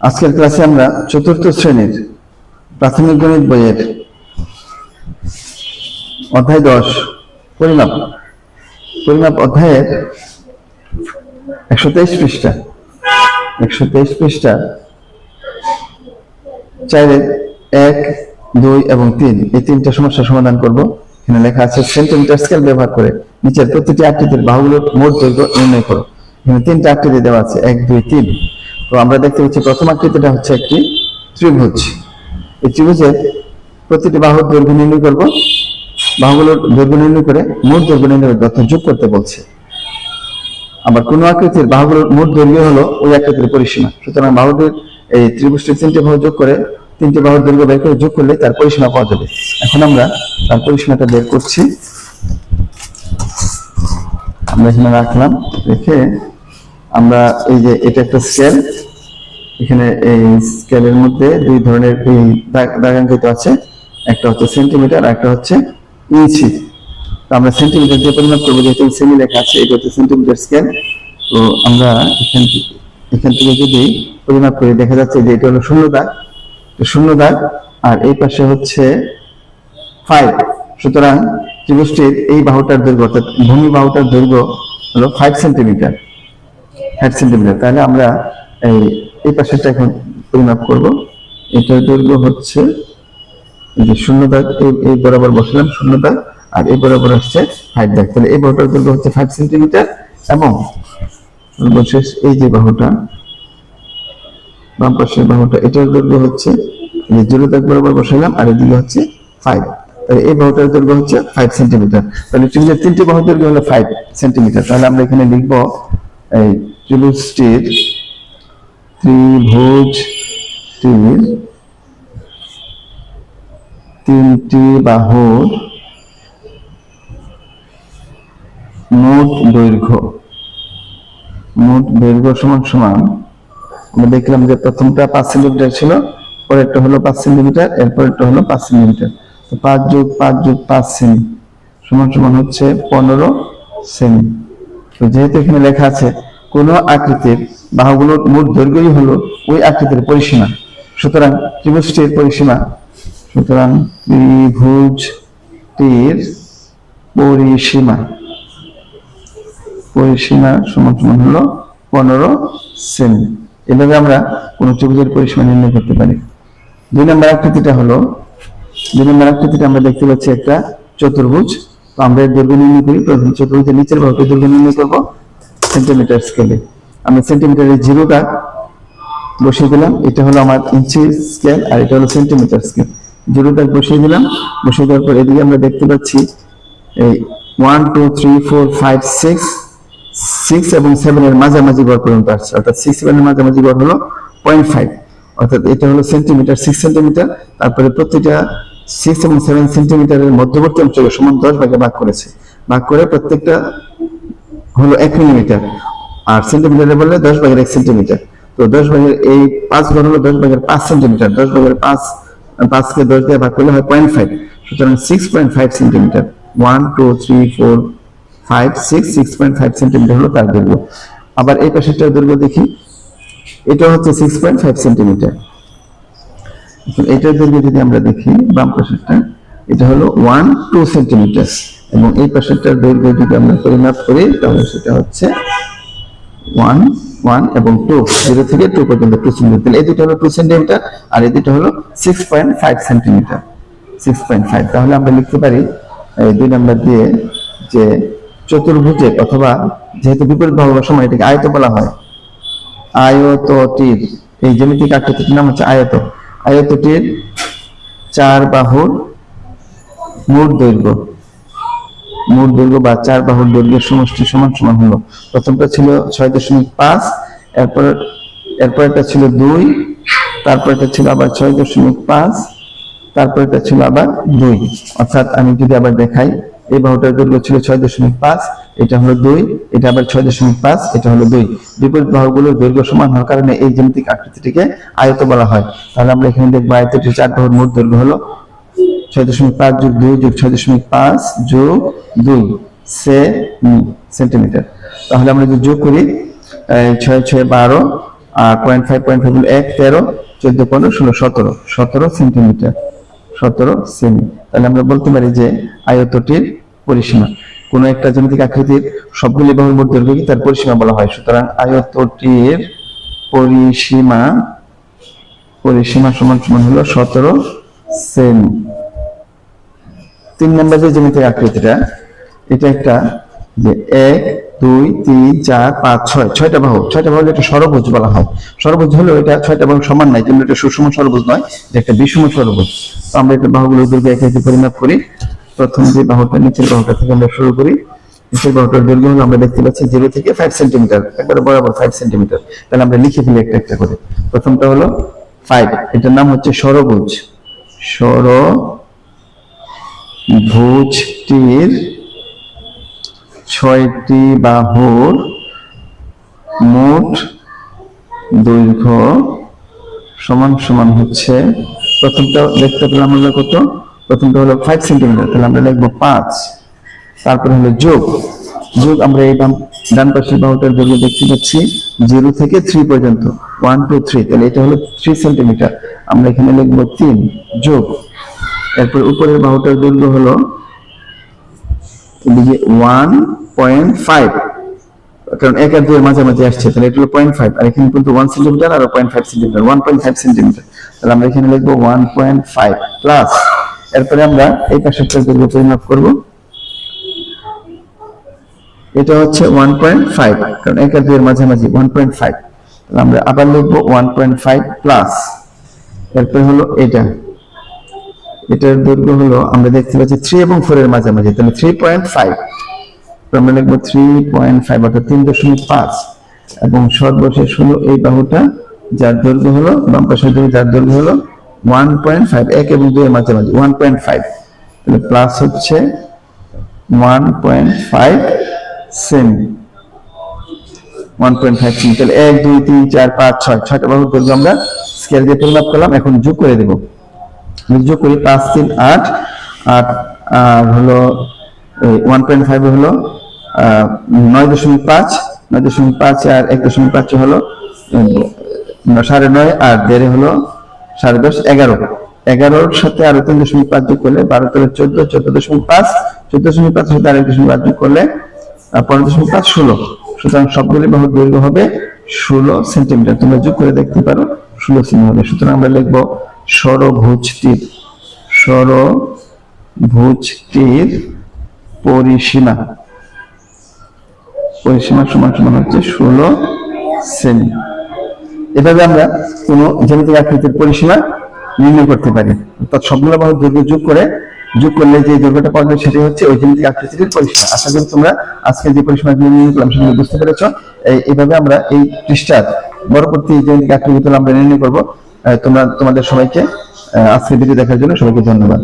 আজকের ক্লাসে আমরা চতুর্থ শ্রেণির প্রাথমিক গণিত বইয়ের অধ্যায় দশ পরিমাপ পরিমাপ অধ্যায়ের একশো তেইশ পৃষ্ঠা, একশো তেইশ পৃষ্ঠা চারের এক, দুই এবং তিন, এই তিনটা সমস্যার সমাধান করব। এখানে লেখা আছে সেন্টিমিটার স্কেল ব্যবহার করে নিচের প্রতিটি আকৃতির বাহুগুলোর মোট দৈর্ঘ্য নির্ণয় করো। তিনটা আকৃতি দেওয়া আছে, এক, দুই, তিন। তো আমরা দেখতে পাচ্ছি প্রথম আকৃতিটা হচ্ছে একটি ত্রিভুজ। এই ত্রিভুজের প্রতিটি বাহুর দৈর্ঘ্য নির্ণয় করব। বাহুগুলোর দৈর্ঘ্য নির্ণয় করে মোট দৈর্ঘ্য নির্ণয় তথ্য যোগ করতে বলছে। আবার কোন আকৃতির বাহুগুলোর মোট দৈর্ঘ্য হলো ওই আকৃতির পরিসীমা। সুতরাং বাহুটির এই ত্রিভুজটির তিনটে বাহু যোগ করে, তিনটে বাহুর দৈর্ঘ্য বের করে যোগ করলে তার পরিসীমা পাওয়া যাবে। এখন আমরা তার পরিসীমাটা বের করছি। আমরা এখানে রাখলাম, রেখে আমরা এই যে এটা একটা স্কেল এখানে এই স্কেলের মধ্যে দুই ধরনের এই দাগ- দাগাঙ্কিত আছে, একটা হচ্ছে সেন্টিমিটার আর একটা হচ্ছে ইঞ্চি। তো আমরা সেন্টিমিটার দিয়ে পরিমাপ করব, যেহেতু সেমি লেখা আছে, এটা হচ্ছে সেন্টিমিটার স্কেল তো আমরা এখান থেকে এখান থেকে যদি পরিমাপ করি, দেখা যাচ্ছে যে এটা হলো শূন্য দাগ। শূন্য দাগ, আর এই পাশে হচ্ছে ফাইভ সুতরাং ত্রিভুজটির এই বাহুটার দৈর্ঘ্য, অর্থাৎ ভূমি বাহুটার দৈর্ঘ্য হলো ফাইভ সেন্টিমিটার ফাইভ সেন্টিমিটার তাহলে আমরা এই এই পাশেরটা এখন পরিমাপ করব। এটার দৈর্ঘ্য হচ্ছে যে শূন্য দাগ, এই এই বরাবর বসলাম শূন্য দাগ, আর এই বরাবর হচ্ছে ফাইভ দাগ। তাহলে এই বাহুটার দৈর্ঘ্য হচ্ছে ফাইভ সেন্টিমিটার এবং সর্বশেষ এই যে বাহুটা, বাম পাশের বাহুটা, এটার দৈর্ঘ্য হচ্ছে যে জিরো দাগ বরাবর বসালাম, আর এদিকে হচ্ছে ফাইভ এই বাহুটার দৈর্ঘ্য হচ্ছে ফাইভ সেন্টিমিটার তাহলে ত্রিভুজের তিনটি বাহুর দৈর্ঘ্য হলো ফাইভ সেন্টিমিটার তাহলে আমরা এখানে লিখব, এই ত্রিভুজটির ত্রিভুজটির তিনটি বাহুর মোট দৈর্ঘ্য মোট দৈর্ঘ্য সমান সমান, আমরা দেখলাম যে প্রথমটা পাঁচ সেন্টিমিটার ছিল, পরেরটা হলো পাঁচ সেন্টিমিটার এরপরেরটা হলো পাঁচ সেন্টিমিটার পাঁচ যোগ পাঁচ যোগ পাঁচ সেমি সমান সমান হচ্ছে পনেরো সেমি তো যেহেতু এখানে লেখা আছে, কোন আকৃতির বাহুগুলোর মোট দৈর্ঘ্যই হলো ওই আকৃতির পরিসীমা। সুতরাং ত্রিভুজটির পরিসীমা, সুতরাং ত্রিভুজটির পরিসীমা। পরিসীমা সমান সমান হলো পনেরো সেমি এভাবে আমরা কোন ত্রিভুজের পরিসীমা নির্ণয় করতে পারি। দুই নম্বর আকৃতিটা হলো দুই আমরা দেখতে পাচ্ছি একটা চতুর্ভুজ, তো আমরা দৈর্ঘ্য নির্ণয় করি। প্রথম চতুর্ভুজের নিচের দৈর্ঘ্য নির্ণয় করব সেন্টিমিটার স্কেলে জিরোটা বসিয়ে দিলাম। এটা হলো আমার ইঞ্চি স্কেল আর এটা হলো সেন্টিমিটার স্কেল বসিয়ে দিলাম। বসিয়ে দেওয়ার পর এদিকে আমরা দেখতে পাচ্ছি এই one two three four five six six এবং সেভেন এর মাঝামাঝি গড় পর্যন্ত আসছে। অর্থাৎ সিক্স সেভেন এর মাঝামাঝি গড় হলো পয়েন্ট ফাইভ অর্থাৎ এটা হলো সেন্টিমিটার সিক্স সেন্টিমিটার তারপরে প্রত্যেকটা সিক্স এবং সেভেন সেন্টিমিটারের মধ্যবর্তী অঞ্চলে সমান দশ ভাগে ভাগ করেছে। ভাগ করে প্রত্যেকটা হলো এক মিলিমিটার। আর সেন্টিমিটারে বললে দশ ভাগের এক সেন্টিমিটার তো দশ ভাগের এই পাঁচ ঘর হলো দশ ভাগের পাঁচ সেন্টিমিটার দশ ভাগের পাঁচ, পাঁচকে দশ দিয়ে ভাগ করলে হয় পয়েন্ট ফাইভ সুতরাং six point five centimetre one two three four five six six point five centimetre হলো তার দৈর্ঘ্য। আবার এই পাশেরটার দৈর্ঘ্য দেখি। এটা হচ্ছে সিক্স পয়েন্ট ফাইভ সেন্টিমিটার এটার দৈর্ঘ্য যদি আমরা দেখি, বাম পাশেরটা, এটা হলো ওয়ান টু সেন্টিমিটার এবং এই পাশেরটার দৈর্ঘ্য যদি আমরা পরিমাপ করি, তাহলে সেটা হচ্ছে ওয়ান ওয়ান এবং টু জিরো থেকে টু পর্যন্ত টু সেন্টিমিটার এই দুটো হলো টু সেন্টিমিটার আর এই দুটো হলো six point five centimetre six point five তাহলে আমরা লিখতে পারি, এই দুই নাম্বার দিয়ে যে চতুর্ভুজে অথবা যেহেতু বিপরীত বাহু সময় এটাকে আয়ত বলা হয় আয়তটির এই জ্যামিতিক আকৃতির নাম হচ্ছে আয়ত। আয়তটির চার বাহুর মোট দৈর্ঘ্য। মোট দৈর্ঘ্য বা চার বাহুর দৈর্ঘ্যের সমষ্টি সমান সমান হলো। প্রথমটা ছিল ছয় দশমিক পাঁচ, এরপর এরপর এটা ছিল দুই তারপর এটা ছিল আবার ছয় দশমিক পাঁচ তারপর এটা ছিল আবার দুই। অর্থাৎ আমি যদি আবার দেখাই, এই বাহুটার দৈর্ঘ্য ছিল ছয় দশমিক পাঁচ এটা হলো দুই, এটা আবার ছয় দশমিক পাঁচ, এটা হলো দুই। বিপরীত বাহুগুলোর দৈর্ঘ্য সমান হওয়ার কারণে এই জ্যামিতিক আকৃতিটিকে আয়ত বলা হয়। তাহলে আমরা এখানে দেখব আয়তটির চার বাহুর মোট দৈর্ঘ্য হলো ছয় দশমিক পাঁচ যোগ দুই যোগ ছয় দশমিক পাঁচ যোগ দুই সে সেন্টিমিটার। তাহলে আমরা যদি যোগ করি ছয় ছয়, বারো, আর পয়েন্ট ফাইভ পয়েন্ট ফাইভ এক, তেরো, চোদ্দ, পনেরো, ষোলো, সতেরো সতেরো সেন্টিমিটার, সতেরো সেমি। তাহলে আমরা বলতে পারি যে আয়তটির পরিসীমা। কোনো একটা জ্যামিতিক আকৃতির সবগুলি বাহুর মোট দৈর্ঘ্যকে তার পরিসীমা বলা হয়। সুতরাং আয়তটির পরিসীমা পরিসীমা সমান সমান হলো সতেরো সেমি। তিন নম্বর যে জ্যামিতিক আকৃতিটা, এটা একটা যে এক, দুই, তিন, চার, পাঁচ, ছয়, ছয়টা বাহু। ছয়টা বাহু একটা সরবুজ বলা হয়। সরবুজ হলেও এটা ছয়টা বাহু সমান নয় কিন্তু এটা সুষম সরবুজ নয়, এটা একটা বিষম সরবুজ আমরা এটা বাহুগুলো দৈর্ঘ্য একে একে পরিমাপ করি। প্রথম যে বাহুটা, নিচের বাহুটা থেকে আমরা শুরু করি। নিচের বাহুটার দৈর্ঘ্য হলো আমরা দেখতে পাচ্ছি জিরো থেকে ফাইভ সেন্টিমিটার একবারে বরাবর ফাইভ সেন্টিমিটার তাহলে আমরা লিখে ফেলি একটা একটা করে। প্রথমটা হলো ফাইভ এটার নাম হচ্ছে সরবুজ সর ভুজটির ছয়টি বাহুর মোট দৈর্ঘ্য সমান সমান হচ্ছে, প্রথমটা দেখতে পেলাম আমরা কত? প্রথমটা হলো ফাইভ সেন্টিমিটার তাহলে আমরা লিখব পাঁচ। তারপরে হলো যোগ। যোগ আমরা এই বাম- ডান পাশের বাহুটার দৈর্ঘ্য দেখতে পাচ্ছি জিরো থেকে থ্রি পর্যন্ত ওয়ান টু থ্রি তাহলে এটা হলো থ্রি সেন্টিমিটার আমরা এখানে লিখব তিন, যোগ। এরপর উপরের বাহুটার দৈর্ঘ্য হলো ওয়ান পয়েন্ট ফাইভ কারণ এক আর দুয়ের মাঝামাঝি আসছে, তাহলে এটা হলো পয়েন্ট ফাইভ আর এখানে কিন্তু ওয়ান সেন্টিমিটার আর point five centimetre one point five centimetre তাহলে আমরা এখানে লিখব ওয়ান পয়েন্ট ফাইভ প্লাস এরপরে আমরা এই পাশেরটা দৈর্ঘ্য পরিমাপ করব। এটা হচ্ছে ওয়ান পয়েন্ট ফাইভ কারণ এক আর দুয়ের মাঝামাঝি ওয়ান পয়েন্ট ফাইভ তাহলে আমরা আবার লিখব ওয়ান পয়েন্ট ফাইভ প্লাস এরপরে হলো এটা। এটার দৈর্ঘ্য হলো, আমরা দেখতে পাচ্ছি থ্রি এবং ফোর এর মাঝামাঝি, তাহলে থ্রি পয়েন্ট ফাইভ আমরা লিখব থ্রি পয়েন্ট ফাইভ অর্থাৎ তিন দশমিক পাঁচ। এবং সর্বশেষ হলো এই বাহুটা, যার দৈর্ঘ্য হলো, বাম পাশের যার দৈর্ঘ্য হলো ওয়ান পয়েন্ট ফাইভ এক এবং দুই এর মাঝামাঝি ওয়ান পয়েন্ট ফাইভ তাহলে প্লাস হচ্ছে one point five semi one point five semi তাহলে এক, দুই, তিন, চার, পাঁচ, ছয়, ছয়টা বাহুর দৈর্ঘ্য আমরা স্কেল দিয়ে পরিমাপ করলাম, এখন যোগ করে দেবো। যোগ করি পাঁচ, তিন, আট আট আর হলো ওয়ান পয়েন্ট ফাইভ হলো নয় দশমিক পাঁচ, নয় দশমিক পাঁচ আর এক দশমিক পাঁচ হলো সাড়ে নয় আর দেড়ে হলো সাড়ে দশ, এগারো। এগারোর সাথে আরও তিন দশমিক পাঁচ যোগ করলে বারো তেরো চোদ্দ চোদ্দ দশমিক পাঁচ, চোদ্দ দশমিক পাঁচের সাথে আরেক দশমিক পাঁচ যোগ করলে পনেরো দশমিক পাঁচ, ষোলো। সুতরাং সবগুলি বাহুর দৈর্ঘ্য হবে ষোলো সেন্টিমিটার। তোমরা যোগ করে দেখতে পারো, ষোলো সেমি হবে। সুতরাং আমরা লিখব সরভুজটির সরভুজটির পরিসীমা। পরিসীমা সমান সমান হচ্ছে ষোলো সেমি। এভাবে আমরা কোনো জ্যামিতিক আকৃতির পরিসীমা নির্ণয় করতে পারি। অর্থাৎ সবগুলো বাহুর দৈর্ঘ্য যোগ করে যোগ করলে যে দৈর্ঘ্যটা পাওয়া যায় সেটি হচ্ছে ওই জ্যামিতিক আকৃতির পরিসীমা। আশা করি তোমরা আজকে যে পরিসীমাগুলো নির্ণয় করলাম সেগুলো বুঝতে পেরেছ। এইভাবে আমরা এই পৃষ্ঠার পরবর্তী জ্যামিতিক আকৃতিগুলো আমরা নির্ণয় করব তোমরা তোমাদের সবাইকে আজকে ভিডিও দেখার জন্য সবাইকে ধন্যবাদ।